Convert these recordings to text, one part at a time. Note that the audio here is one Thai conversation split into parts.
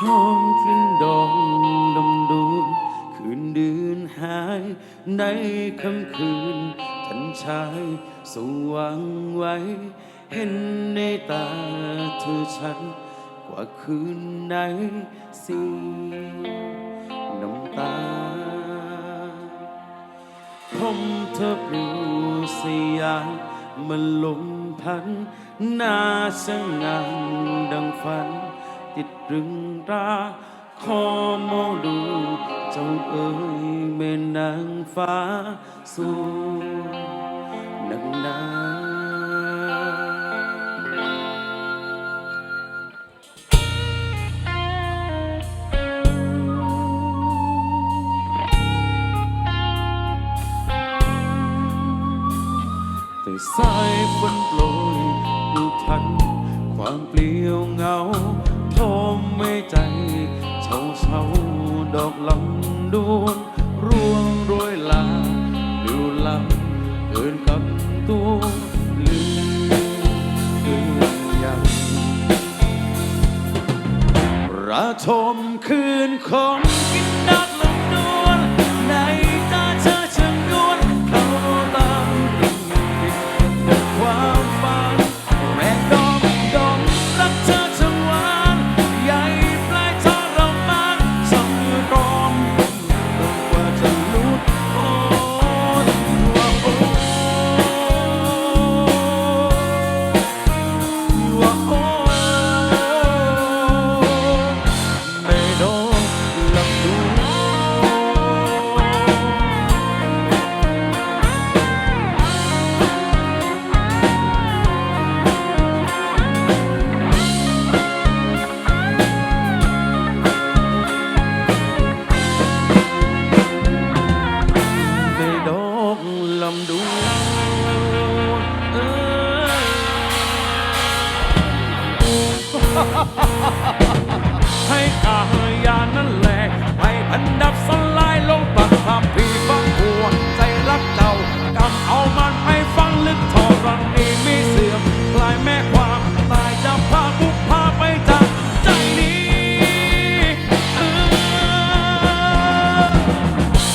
หอมกลิ่นดองดำดูนคืนเดือนหายในค่ำคืนทันชายสว่างไว้ เห็นในตาเธอฉันกว่าคืนไหนสีน้ำตาผมเธอปลิวสยามมันลมพันหน้าช่างดังฝัน ติดรึงราขอมองดูเจ้าเอ๋ยแม่นางฟ้าสูงนักหนาแต่สายฝนโปรยดูพัน ความเปลี่ยวเหงาำดวนร่วงโรยลาดูลำเกินกับตัวลืมเกินยังระทมคืนคมกิ ให้กายานั่นแหละให้พันดับสลายลงปักภาพพี่ฟังหัวใจรักเจ้ากำเอามันให้ฟังลึกทอรันนี้ไม่เสื่อมกลายแม่ความตายจะพาบุกพาไปจากใจนี้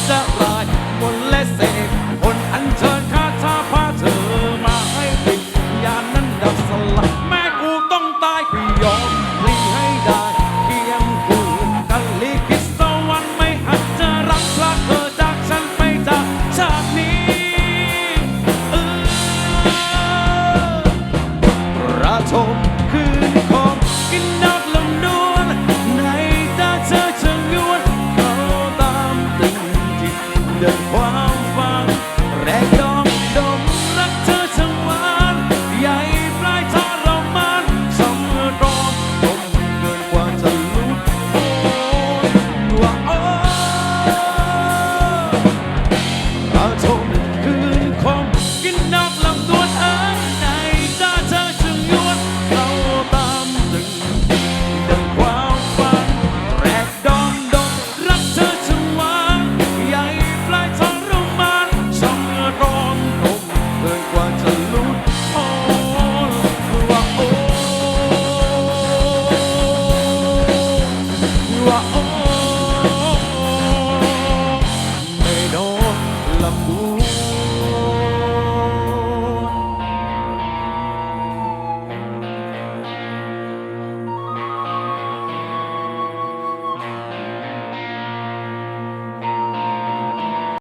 จะลายมนและเสกผลอันเชิญคาถาพาเธอมาให้ติดยานนั้นดับสลายแม่กูต้องตายพี่ยอม พลีให้ได้